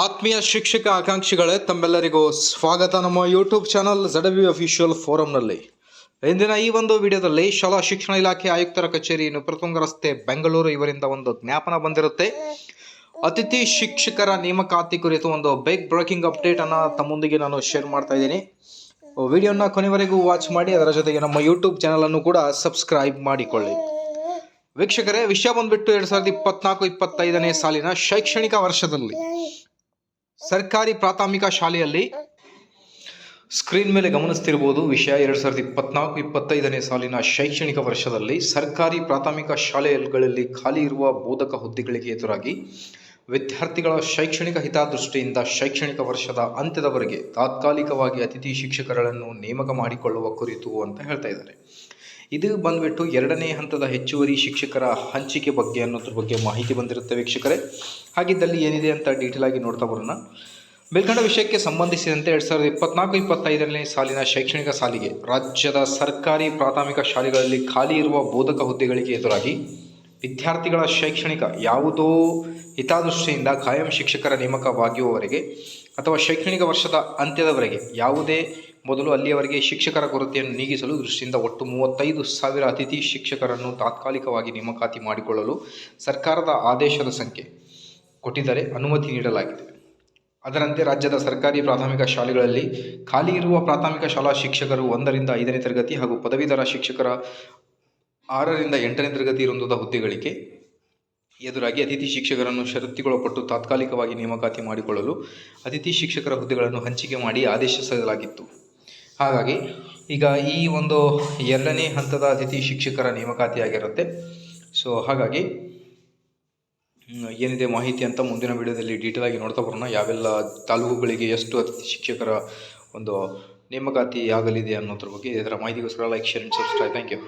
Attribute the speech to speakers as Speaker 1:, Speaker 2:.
Speaker 1: ಆತ್ಮೀಯ ಶಿಕ್ಷಕ ಆಕಾಂಕ್ಷಿಗಳೇ, ತಮ್ಮೆಲ್ಲರಿಗೂ ಸ್ವಾಗತ. ನಮ್ಮ ಯೂಟ್ಯೂಬ್ ಚಾನಲ್ ಜಡವಿ ಅಫಿಷಿಯಲ್ ಫೋರಂನಲ್ಲಿ ಇಂದಿನ ಈ ಒಂದು ವಿಡಿಯೋದಲ್ಲಿ ಶಾಲಾ ಶಿಕ್ಷಣ ಇಲಾಖೆ ಆಯುಕ್ತರ ಕಚೇರಿ ನೃಪತುಂಗ ರಸ್ತೆ ಬೆಂಗಳೂರು ಇವರಿಂದ ಒಂದು ಜ್ಞಾಪನ ಬಂದಿರುತ್ತೆ. ಅತಿಥಿ ಶಿಕ್ಷಕರ ನೇಮಕಾತಿ ಕುರಿತು ಒಂದು ಬೈಕ್ ಬ್ರೇಕಿಂಗ್ ಅಪ್ಡೇಟ್ ಅನ್ನ ತಮ್ಮೊಂದಿಗೆ ನಾನು ಶೇರ್ ಮಾಡ್ತಾ ಇದ್ದೀನಿ. ವಿಡಿಯೋನ ಕೊನೆವರೆಗೂ ವಾಚ್ ಮಾಡಿ, ಅದರ ಜೊತೆಗೆ ನಮ್ಮ ಯೂಟ್ಯೂಬ್ ಚಾನಲ್ ಅನ್ನು ಕೂಡ ಸಬ್ಸ್ಕ್ರೈಬ್ ಮಾಡಿಕೊಳ್ಳಿ. ವೀಕ್ಷಕರೇ, ವಿಷಯ ಬಂದ್ಬಿಟ್ಟು ಎರಡ್ ಸಾವಿರದ ಇಪ್ಪತ್ನಾಲ್ಕು, ಇಪ್ಪತ್ತೈದನೇ ಸಾಲಿನ ಶೈಕ್ಷಣಿಕ ವರ್ಷದಲ್ಲಿ. ಸರ್ಕಾರಿ ಪ್ರಾಥಮಿಕ ಶಾಲೆಯಲ್ಲಿ ಸ್ಕ್ರೀನ್ ಮೇಲೆ ಗಮನಿಸ್ತಿರ್ಬೋದು ವಿಷಯ ಎರಡು ಸಾವಿರದ ಇಪ್ಪತ್ನಾಲ್ಕು, ಇಪ್ಪತ್ತೈದನೇ ಸಾಲಿನ ಶೈಕ್ಷಣಿಕ ವರ್ಷದಲ್ಲಿ ಸರ್ಕಾರಿ ಪ್ರಾಥಮಿಕ ಶಾಲೆಗಳಲ್ಲಿ ಖಾಲಿ ಇರುವ ಬೋಧಕ ಹುದ್ದೆಗಳಿಗೆ ಎದುರಾಗಿ ವಿದ್ಯಾರ್ಥಿಗಳ ಶೈಕ್ಷಣಿಕ ಹಿತದೃಷ್ಟಿಯಿಂದ ಶೈಕ್ಷಣಿಕ ವರ್ಷದ ಅಂತ್ಯದವರೆಗೆ ತಾತ್ಕಾಲಿಕವಾಗಿ ಅತಿಥಿ ಶಿಕ್ಷಕರನ್ನು ನೇಮಕ ಮಾಡಿಕೊಳ್ಳುವ ಕುರಿತು ಅಂತ ಹೇಳ್ತಾ ಇದ್ದಾರೆ. ಇದು ಬಂದ್ಬಿಟ್ಟು ಎರಡನೇ ಹಂತದ ಹೆಚ್ಚುವರಿ ಶಿಕ್ಷಕರ ಹಂಚಿಕೆ ಬಗ್ಗೆ ಅನ್ನೋದ್ರ ಬಗ್ಗೆ ಮಾಹಿತಿ ಬಂದಿರುತ್ತೆ ವೀಕ್ಷಕರೇ. ಹಾಗಿದ್ದಲ್ಲಿ ಏನಿದೆ ಅಂತ ಡೀಟೇಲ್ ಆಗಿ ನೋಡ್ತಾ ಬರೋಣ. ಮೇಲ್ಕಂಡ ವಿಷಯಕ್ಕೆ ಸಂಬಂಧಿಸಿದಂತೆ ಎರಡು ಸಾವಿರದ ಇಪ್ಪತ್ನಾಲ್ಕು, ಇಪ್ಪತ್ತೈದನೇ ಸಾಲಿನ ಶೈಕ್ಷಣಿಕ ಸಾಲಿಗೆ ರಾಜ್ಯದ ಸರ್ಕಾರಿ ಪ್ರಾಥಮಿಕ ಶಾಲೆಗಳಲ್ಲಿ ಖಾಲಿ ಇರುವ ಬೋಧಕ ಹುದ್ದೆಗಳಿಗೆ ಎದುರಾಗಿ ವಿದ್ಯಾರ್ಥಿಗಳ ಶೈಕ್ಷಣಿಕ ಯಾವುದೋ ಹಿತಾದೃಷ್ಟಿಯಿಂದ ಕಾಯಂ ಶಿಕ್ಷಕರ ನೇಮಕವಾಗುವವರೆಗೆ ಅಥವಾ ಶೈಕ್ಷಣಿಕ ವರ್ಷದ ಅಂತ್ಯದವರೆಗೆ ಯಾವುದೇ ಮೊದಲು ಅಲ್ಲಿಯವರೆಗೆ ಶಿಕ್ಷಕರ ಕೊರತೆಯನ್ನು ನೀಗಿಸಲು ದೃಷ್ಟಿಯಿಂದ ಒಟ್ಟು ಮೂವತ್ತೈದು ಸಾವಿರ ಅತಿಥಿ ಶಿಕ್ಷಕರನ್ನು ತಾತ್ಕಾಲಿಕವಾಗಿ ನೇಮಕಾತಿ ಮಾಡಿಕೊಳ್ಳಲು ಸರ್ಕಾರದ ಆದೇಶದ ಸಂಖ್ಯೆ ಕೊಟ್ಟಿದ್ದರೆ ಅನುಮತಿ ನೀಡಲಾಗಿದೆ. ಅದರಂತೆ ರಾಜ್ಯದ ಸರ್ಕಾರಿ ಪ್ರಾಥಮಿಕ ಶಾಲೆಗಳಲ್ಲಿ ಖಾಲಿ ಇರುವ ಪ್ರಾಥಮಿಕ ಶಾಲಾ ಶಿಕ್ಷಕರು ಒಂದರಿಂದ ಐದನೇ ತರಗತಿ ಹಾಗೂ ಪದವೀಧರ ಶಿಕ್ಷಕರ ಆರರಿಂದ ಎಂಟನೇ ತರಗತಿ ವೃಂದದ ಹುದ್ದೆಗಳಿಗೆ ಎದುರಾಗಿ ಅತಿಥಿ ಶಿಕ್ಷಕರನ್ನು ಷರತ್ತುಗೊಳಪಟ್ಟು ತಾತ್ಕಾಲಿಕವಾಗಿ ನೇಮಕಾತಿ ಮಾಡಿಕೊಳ್ಳಲು ಅತಿಥಿ ಶಿಕ್ಷಕರ ಹುದ್ದೆಗಳನ್ನು ಹಂಚಿಕೆ ಮಾಡಿ ಆದೇಶಿಸಲಾಗಿತ್ತು ಹಾಗಾಗಿ ಈಗ ಈ ಒಂದು ಎರಡನೇ ಹಂತದ ಅತಿಥಿ ಶಿಕ್ಷಕರ ನೇಮಕಾತಿ ಆಗಿರುತ್ತೆ. ಸೊ ಹಾಗಾಗಿ ಏನಿದೆ ಮಾಹಿತಿ ಅಂತ ಮುಂದಿನ ವಿಡಿಯೋದಲ್ಲಿ ಡೀಟೇಲ್ ಆಗಿ ನೋಡ್ತಾ ಬರೋಣ. ಯಾವೆಲ್ಲ ತಾಲೂಕುಗಳಿಗೆ ಎಷ್ಟು ಅತಿಥಿ ಶಿಕ್ಷಕರ ಒಂದು ನೇಮಕಾತಿ ಆಗಲಿದೆ ಅನ್ನೋದ್ರ ಬಗ್ಗೆ ಇದರ ಮಾಹಿತಿಗೋಸ್ಕರ like share subscribe thank you